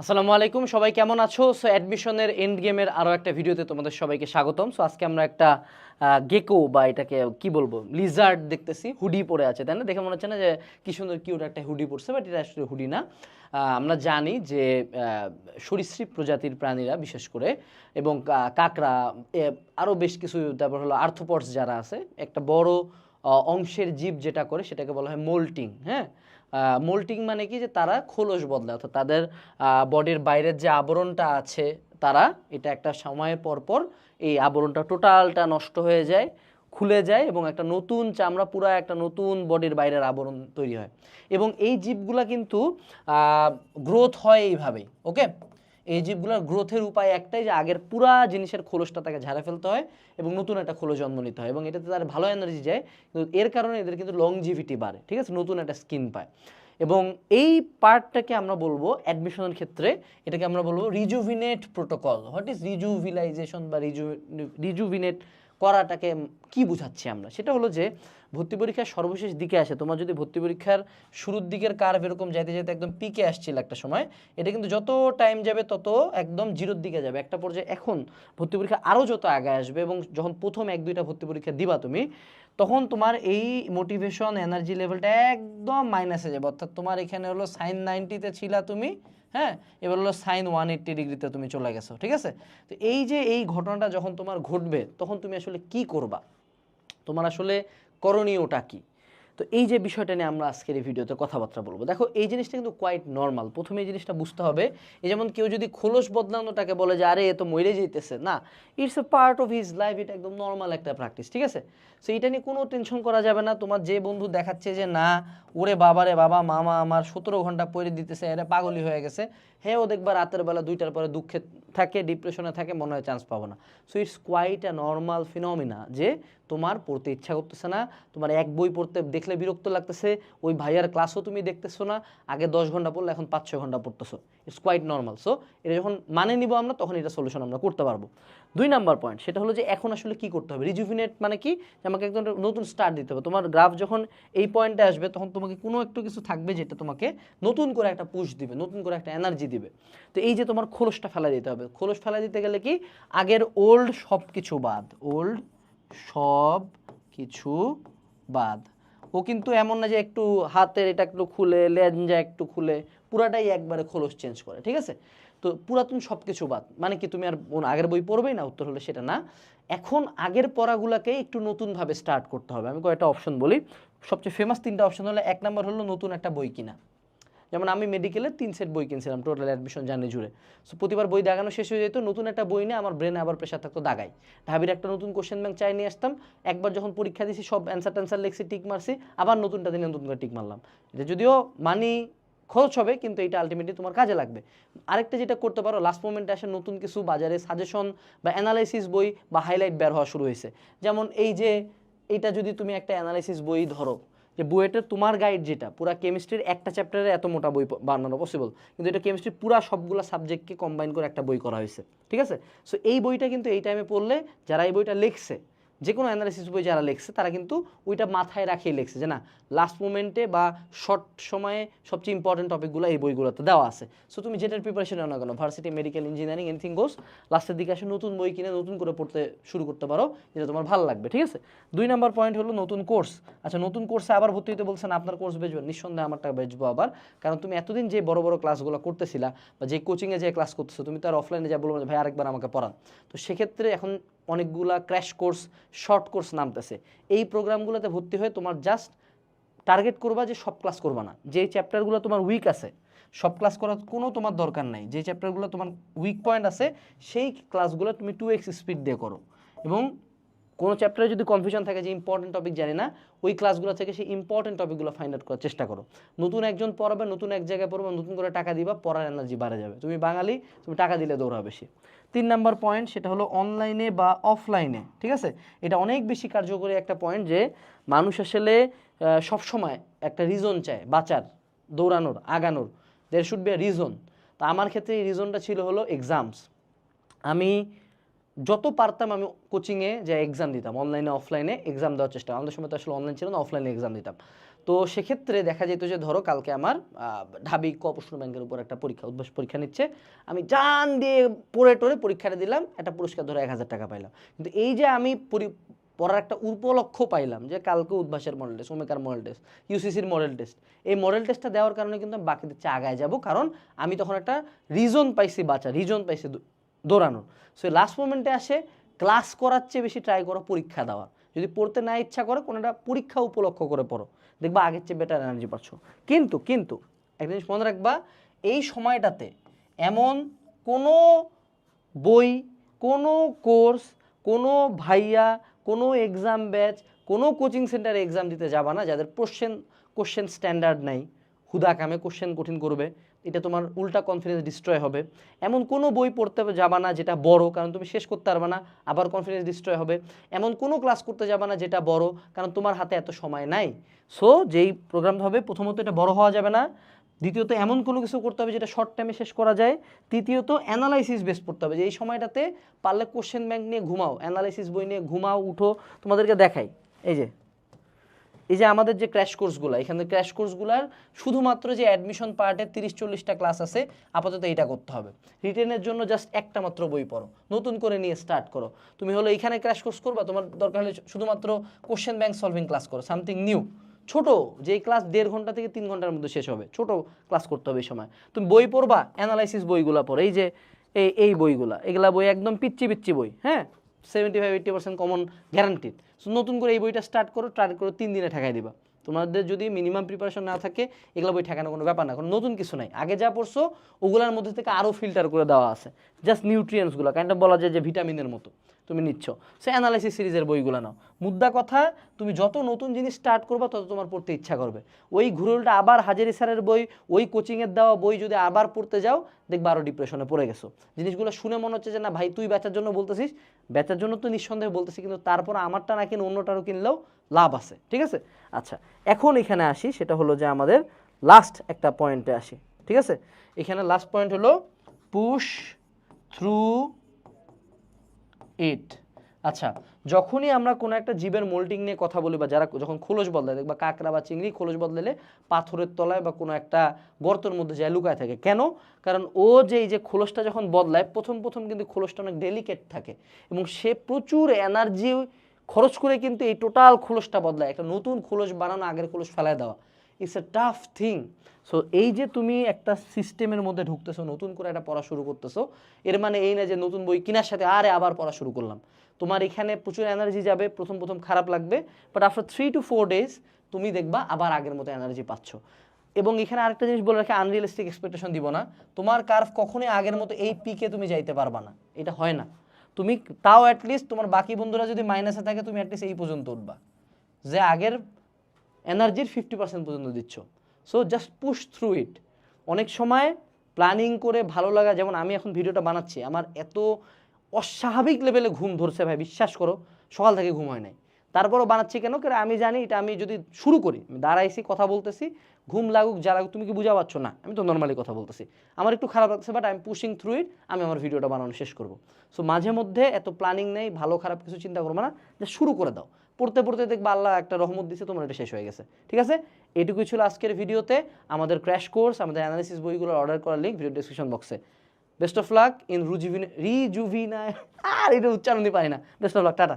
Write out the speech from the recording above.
আসসালামু আলাইকুম, সবাই কেমন আছো? সো অ্যাডমিশনের এন্ড গেমের আরও একটা ভিডিওতে তোমাদের সবাইকে স্বাগতম। সো আজকে আমরা একটা গেকো বা এটাকে কি বলব লিজার্ড দেখতেছি হুডি পরে আছে, তাই না? দেখে মনে হচ্ছে না যে কি সুন্দর কিউট একটা হুডি পরছে বাট এটা আসলে হুডি না। আমরা জানি যে সরীসৃপ প্রজাতির প্রাণীরা বিশেষ করে, এবং কাকড়া আরও বেশ কিছু, তারপর হলো আর্থোপডস যারা আছে, একটা বড় অংশের জীব যেটা করে, সেটাকে বলা হয় মোল্টিং হ্যাঁ? মোল্টিং মানে কি যে তারা খোলস বদলায়, অর্থাৎ তাদের বডির বাইরের যে আবরণটা আছে, তারা এটা একটা সময়ের পর পর এই আবরণটা টোটালটা নষ্ট হয়ে যায়, খুলে যায় এবং একটা নতুন চামড়া, পুরা একটা নতুন বডির বাইরের আবরণ তৈরি হয়। এবং এই জীবগুলা কিন্তু গ্রোথ হয় এইভাবেই ওকে এই জীবগুলোর গ্রোথের উপায় একটাই যে আগের পুরা জিনিসের খোলসটা তাকে ঝাড়া ফেলতে হয় এবং নতুন একটা খোলস জন্ম নিতে হয় এবং এটাতে তার ভালো এনার্জি যায়। কিন্তু এর কারণে এদের কিন্তু লংজিভিটি বাড়ে, ঠিক আছে? নতুন একটা স্কিন পায়। এবং এই পার্টটাকে আমরা বলব অ্যাডমিশনের ক্ষেত্রে, এটাকে আমরা বলব rejuvenate protocol what is rejuvilization বা রিজু রিজুভিনেট করাটাকে কি বুঝাচ্ছি আমরা? সেটা হলো যে, ভর্তি পরীক্ষার সর্বশেষ দিকে আসে, তোমার যদি ভর্তি পরীক্ষার শুরুর দিকের কার্ভ এরকম যাইতে যাইতে একদম পিকে আসছিল একটা সময়, এটা কিন্তু যত টাইম যাবে তত একদম জিরোর দিকে যাবে। একটা পর্যায়ে এখন ভর্তি পরীক্ষা আরও যত আগে আসবে এবং যখন প্রথম এক দুইটা ভর্তি পরীক্ষা দিবা তুমি, তখন তোমার এই মোটিভেশন এনার্জি লেভেলটা একদম মাইনাসে যাবে। অর্থাৎ তোমার এখানে হলো সাইন নাইনটিতে ছিলা তুমি হ্যাঁ? এবার হলো সাইন ওয়ান এইট্টি ডিগ্রিতে তুমি চলে গেছো, ঠিক আছে? তো এই যে এই ঘটনাটা যখন তোমার ঘটবে, তখন তুমি আসলে কি করবা? তোমার আসলে করণীয়টা কি? তো এই যে বিষয়টা নিয়ে আমরা আজকের এই ভিডিওতে কথাবার্তা বলব। দেখো, এই জিনিসটা কিন্তু কোয়াইট নর্মাল প্রথমে এই জিনিসটা বুঝতে হবে এই যেমন কেউ যদি খোলস বদলানোটাকে বলে যে, আরে, এ তো মরে যেতেছে না it's a part of his life এটা একদম নর্মাল একটা প্র্যাকটিস ঠিক আছে? সো এটা নিয়ে কোনো টেনশন করা যাবে না। তোমার যে বন্ধু দেখাচ্ছে যে, না, ওরে বাবারে বাবা, মামা আমার সতেরো ঘণ্টা পরে দিতেছে, এরা পাগলি হয়ে গেছে। হ্যাঁ ও দেখবা রাতের বেলা দুইটার পরে দুঃখে থাকে ডিপ্রেশনে থাকে, মনে হয় চান্স পাবো না। So it's quite a normal phenomena যে তোমার পড়তে ইচ্ছা করতেছে না, তোমার এক বই পড়তে দেখলে বিরক্ত লাগতেছে, ওই ভাইয়ার ক্লাসও তুমি দেখতেছো না, আগে দশ ঘণ্টা পড়লে এখন পাঁচ, ছয় ঘণ্টা পড়তেছো। ইটস কোয়াইট নর্মাল সো এটা যখন মানে নিব আমরা, তখন এটা সলিউশন আমরা করতে পারব। দুই নাম্বার পয়েন্ট সেটা হলো যে এখন আসলে কি করতে হবে? রিজুভিনেট মানে কি? আমাকে একদম নতুন স্টার্ট দিতে হবে। তোমার গ্রাফ যখন এই পয়েন্টে আসবে, তখন তোমাকে কোনো একটু কিছু থাকবে যেটা তোমাকে নতুন করে একটা পুশ দিবে, নতুন করে একটা এনার্জি দিবে। তো এই যে তোমার খোলসটা ফেলা দিতে হবে। খোলস ফেলা দিতে গেলে কি? আগের ওল্ড সব কিছু বাদ ওল্ড সব কিছু বাদ। ও কিন্তু এমন না যে একটু হাতের এটা একটু খুলে লেঞ্জা একটু খুলে, পুরাটাই একবারে খোলস চেঞ্জ করে, ঠিক আছে? তো পুরাতন সব কিছু বাদ। মানে কি তুমি আর আগের বই পড়বেই না? উত্তর হলে সেটা না। এখন আগের পড়াগুলোকে একটু নতুনভাবে স্টার্ট করতে হবে। আমি কয়েকটা অপশন বলি। সবচেয়ে ফেমাস তিনটা অপশন হলো, এক নম্বর হলো নতুন একটা বই কিনা। যেমন আমি মেডিকেলে তিন সেট বই কিনছিলাম টোটাল অ্যাডমিশন জার্নি জুড়ে। সো প্রতিবার বই দাগানো শেষ হয়ে যেত, নতুন একটা বই নিয়ে আমার ব্রেনে আবার প্রেশার থাকতো দাগাই ঢাবির একটা নতুন কোশ্চেন ব্যাংক চাই নিয়ে আসতাম, একবার যখন পরীক্ষা দিয়েছি সব অ্যান্সার ট্যান্সার লিখছি, টিক মারছি, আবার নতুনটা দিনে নতুন করে টিক মারলাম। এটা যদিও মানি খরচ হবে, কিন্তু এটা আলটিমেটলি তোমার কাজে লাগবে। আরেকটা যেটা করতে পারো লাস্ট মোমেন্টে আসে নতুন কিছু বাজারে সাজেশন বা অ্যানালাইসিস বই বা হাইলাইট বের হওয়া শুরু হয়েছে। যেমন এই যে এটা যদি তুমি একটা অ্যানালাইসিস বই ধরো যে বুয়েটের তোমার গাইড যেটা, পুরা কেমিস্ট্রির একটা চ্যাপ্টারে এত মোটা বই বানানো পসিবল কিন্তু এটা কেমিস্ট্রির পুরা সবগুলো সাবজেক্টকে কম্বাইন করে একটা বই করা হয়েছে, ঠিক আছে? সো এই বইটা কিন্তু এই টাইমে পড়লে, যারা এই বইটা লিখছে যে কোনো অ্যানালিসিস বই যারা লিখছে, তারা কিন্তু ওইটা মাথায় রাখিয়ে লিখছে যে না লাস্ট মোমেন্টে বা শর্ট সময়ে সবচেয়ে ইম্পর্টেন্ট টপিকগুলো এই বইগুলোতে দেওয়া আছে। সো তুমি যেটার প্রিপারেশন নাও না কেন varsity medical engineering anything goes লাস্টের দিকে আসে, নতুন বই কিনে নতুন করে পড়তে শুরু করতে পারো যেটা তোমার ভালো লাগবে, ঠিক আছে? দুই নাম্বার পয়েন্ট হলো নতুন কোর্স আচ্ছা নতুন কোর্সে আবার ভর্তি হতে বলছেন আপনার কোর্স বেচবেন নিঃসন্দেহে আমারটা বেচবো আবার। কারণ তুমি এতদিন যে বড় বড় ক্লাসগুলো করতেছিলা, বা যে কোচিংয়ে যে ক্লাস করতেছো, তুমি তো আর অফলাইনে যা বলব ভাই আরেকবার আমাকে পড়ান। তো সেক্ষেত্রে এখন অনেকগুলা ক্র্যাশ কোর্স শর্ট কোর্স নামতেছে। এই প্রোগ্রামগুলোতে ভর্তি হয়ে তোমার জাস্ট টার্গেট করবা যে সব ক্লাস করবা না। যে চ্যাপ্টারগুলো তোমার উইক আছে, সব ক্লাস করার কোনো তোমার দরকার নাই। যে চ্যাপ্টারগুলো তোমার উইক পয়েন্ট আছে, সেই ক্লাসগুলো তুমি টু এক্স স্পিড দিয়ে করো। এবং কোনো চ্যাপ্টারে যদি কনফিউশন থাকে যে ইম্পর্টেন্ট টপিক জানি না, ওই ক্লাসগুলো থেকে সেই ইম্পর্টেন্ট টপিকগুলো ফাইন্ড আউট করার চেষ্টা করো। নতুন একজন পড়াবে, নতুন এক জায়গায় পড়বে, নতুন করে টাকা দিবা, পড়ার এনার্জি বাড়ে যাবে। তুমি বাঙালি, তুমি টাকা দিলে দৌড়া বেশি তিন নাম্বার পয়েন্ট সেটা হলো অনলাইনে বা অফলাইনে ঠিক আছে? এটা অনেক বেশি কার্যকরী একটা পয়েন্ট যে মানুষ আসলে সবসময় একটা রিজন চায়, বাঁচার, দৌড়ানোর, আগানোর। দের শুড বি রিজন তো আমার ক্ষেত্রে এই রিজনটা ছিল হলো এক্সামস আমি যত পারতাম আমি কোচিংয়ে যে এক্সাম দিতাম অনলাইনে অফলাইনে এক্সাম দেওয়ার চেষ্টা আমাদের সময় তো আসলে অনলাইন ছিল না অফলাইনে এক্সাম দিতাম। তো সেক্ষেত্রে দেখা যেত যে, ধরো কালকে আমার ঢাবি ক ব্যাংকের উপর একটা পরীক্ষা উদ্ভাস পরীক্ষা নিচ্ছে। আমি জান দিয়ে পড়ে টরে পরীক্ষাটা দিলাম, একটা পুরস্কার ধরো এক হাজার টাকা পাইলাম। কিন্তু এই যে আমি পড়ার একটা উপলক্ষ পাইলাম যে, কালকে উদ্ভাসের মডেল টেস্ট ওমেকার মডেল টেস্ট ইউসিসির মডেল টেস্ট এই মডেল টেস্টটা দেওয়ার কারণে কিন্তু আমি বাকিদের চেয়ে আগায় যাব। কারণ আমি তখন একটা রিজন পাইছি বাঁচা রিজন পাইছি দৌড়ানোর সো লাস্ট মোমেন্টে আসে ক্লাস করার চেয়ে বেশি ট্রাই করো পরীক্ষা দেওয়া যদি পড়তে না ইচ্ছা করে কোনো একটা পরীক্ষা উপলক্ষ করে পড়ো। দেখবা আগের চেয়ে বেটার এনার্জি পাচ্ছ। কিন্তু কিন্তু, একটা জিনিস মনে রাখবা, এই সময়টাতে এমন কোনো বই, কোনো কোর্স কোনো ভাইয়া, কোনো এক্সাম ব্যাচ কোনো কোচিং সেন্টারে এক্সাম দিতে যাবা না, যাদের কোশ্চেন কোশ্চেন স্ট্যান্ডার্ড নাই। হুদা কামে কোশ্চেন কঠিন করবে। এটা তোমার উল্টা কনফিডেন্স ডিস্ট্রয় হবে। এমন কোনো বই পড়তে যাবা না যেটা বড়, কারণ তুমি শেষ করতে পারবে না, আবার কনফিডেন্স ডিস্ট্রয় হবে। এমন কোনো ক্লাস করতে যাবা না যেটা বড়, কারণ তোমার হাতে এত সময় নাই। সো যেই প্রোগ্রাম হবে, প্রথমত এটা বড় হওয়া যাবে না। দ্বিতীয়ত, এমন কোনো কিছু করতে হবে যেটা শর্ট টাইমে শেষ করা যায়। তৃতীয়ত অ্যানালাইসিস বেস পড়তে হবে। যে এই সময়টাতে পারলে কোশ্চেন ব্যাংক নিয়ে ঘুমাও অ্যানালাইসিস বই নিয়ে ঘুমাও, উঠো, তোমাদেরকে দেখাই। এই যে এই যে আমাদের যে ক্র্যাশ কোর্সগুলো এখানে ক্র্যাশ কোর্সগুলোর শুধুমাত্র যে অ্যাডমিশন পার্টের তিরিশ, চল্লিশটা ক্লাস আছে, আপাতত এটা করতে হবে। রিটেনের জন্য জাস্ট একটা মাত্র বই পড়ো, নতুন করে নিয়ে স্টার্ট করো। তুমি হলো এখানে ক্র্যাশ কোর্স করবা, তোমার দরকার হলে শুধুমাত্র কোশ্চেন ব্যাংক সলভিং ক্লাস করো সামথিং নিউ ছোট, যেই ক্লাস দেড় ঘণ্টা থেকে তিন ঘণ্টার মধ্যে শেষ হবে, ছোট ক্লাস করতে হবে এই সময়। তুমি বই পড়বা অ্যানালাইসিস বইগুলো পড়ো, এই যে এই এই বইগুলা, এগুলা বই একদম পিচ্ছি পিচ্ছি বই হ্যাঁ? Seventy five eighty percent common guaranteed so নতুন করে এই বইটা স্টার্ট করো স্টার্ট করো তিন দিনে ঠেকাই দিবা। তোমাদের যদি মিনিমাম প্রিপারেশন না থাকে, এগুলো বই ঠেকানো কোনো ব্যাপার না, কারণ নতুন কিছু নাই। আগে যা পড়ছো, ওগুলোর মধ্যে থেকে আরও ফিল্টার করে দেওয়া আছে। জাস্ট নিউট্রিয়েন্টসগুলো কাইন্ড বলা যায় যে ভিটামিনের মতো। তুমি নিচ্ছ। সে অ্যানালাইসিস সিরিজের বইগুলো নাও। মুদ্রা কথা, তুমি যত নতুন জিনিস স্টার্ট করবা, তত তোমার পড়তে ইচ্ছা করবে। ওই ঘুরুলটা আবার হাজারি স্যারের বই, ওই কোচিংয়ের দেওয়া বই যদি আবার পড়তে যাও, দেখবা আরও ডিপ্রেশনে পড়ে গেছো। জিনিসগুলো শুনে মনে হচ্ছে যে, না ভাই, তুই বেচার জন্য বলতেছিস। বেচার জন্য তো নিঃসন্দেহে বলতেছি, কিন্তু তারপর আমারটা না কিনে অন্যটারও কিনলেও লাভ আছে। ঠিক আছে? আচ্ছা এখন এখানে আসি, সেটা হলো যে আমাদের লাস্ট একটা পয়েন্টে আসি। ঠিক আছে? এখানে লাস্ট পয়েন্ট হলো পুশ থ্রু ইট আচ্ছা যখনই আমরা কোনো একটা জীবের মোল্টিং নিয়ে কথা বলি বা যারা যখন খোলস বদলায়, দেখবা কাঁকড়া বা চিংড়ি খোলস বদলালে পাথরের তলায় বা কোনো একটা গর্তের মধ্যে যায়, লুকায় থাকে। কেন? কারণ ও যে, এই যে খোলসটা যখন বদলায়, প্রথম প্রথম কিন্তু খোলসটা অনেক ডেলিকেট থাকে এবং সে প্রচুর এনার্জি খরচ করে কিন্তু এই টোটাল খোলসটা বদলায়। একটা নতুন খোলস বানানো, আগের খোলস ফেলায় দেওয়া। It's a tough thing so এই যে তুমি একটা সিস্টেমের মধ্যে ঢুকতেছো, নতুন করে একটা পড়া শুরু করতেছো, এর মানে এই না যে নতুন বই কেনার সাথে আরে আবার পড়া শুরু করলাম। তোমার এখানে প্রচুর এনার্জি যাবে, প্রথম প্রথম খারাপ লাগবে but after three to four days তুমি দেখবা আবার আগের মতো এনার্জি পাচ্ছ। এবং এখানে আরেকটা জিনিস বলে রাখি আনরিয়েলিস্টিক এক্সপেকটেশন দিব না। তোমার কার্ভ কখনোই আগের মতো এই পিকে তুমি যাইতে পারবা না। এটা হয় না। তুমি তাও অ্যাটলিস্ট তোমার বাকি বন্ধুরা যদি মাইনাসে থাকে, তুমি অ্যাটলিস্ট এই পর্যন্ত উঠবা। যে আগের এনার্জির ফিফটি পার্সেন্ট পর্যন্ত দিচ্ছ। So just push through it অনেক সময় প্ল্যানিং করে ভালো লাগা, যেমন আমি এখন ভিডিওটা বানাচ্ছি, আমার এত অস্বাভাবিক লেভেলে ঘুম ধরছে ভাই, বিশ্বাস করো, সকাল থেকে ঘুম হয় নাই। তারপরও বানাচ্ছি কেন? কেন? আমি জানি এটা আমি যদি শুরু করি দাঁড়াইছি, কথা বলতেছি ঘুম লাগুক, যা লাগুক, তুমি কি বুঝা পাচ্ছ না? আমি তো নর্মালি কথা বলতেছি। আমার একটু খারাপ লাগছে but I am pushing through it আমি আমার ভিডিওটা বানানো শেষ করব। সো মাঝে মধ্যে এত প্ল্যানিং নেই, ভালো খারাপ কিছু চিন্তা করব না যে শুরু করে দাও। পড়তে পড়তে দেখবা, আল্লাহ একটা রহমত দিছে, তোমার এটা শেষ হয়ে গেছে। ঠিক আছে? এটুকুই ছিল আজকের ভিডিওতে। আমাদের ক্র্যাশ কোর্স আমাদের অ্যানালিসিস বইগুলো অর্ডার করার লিঙ্ক ভিডিও ডিসক্রিপশন বক্সে best of luck in rejuvin rejuvena আর এটা উচ্চারণ দিতে পারি না। Best of luck tata.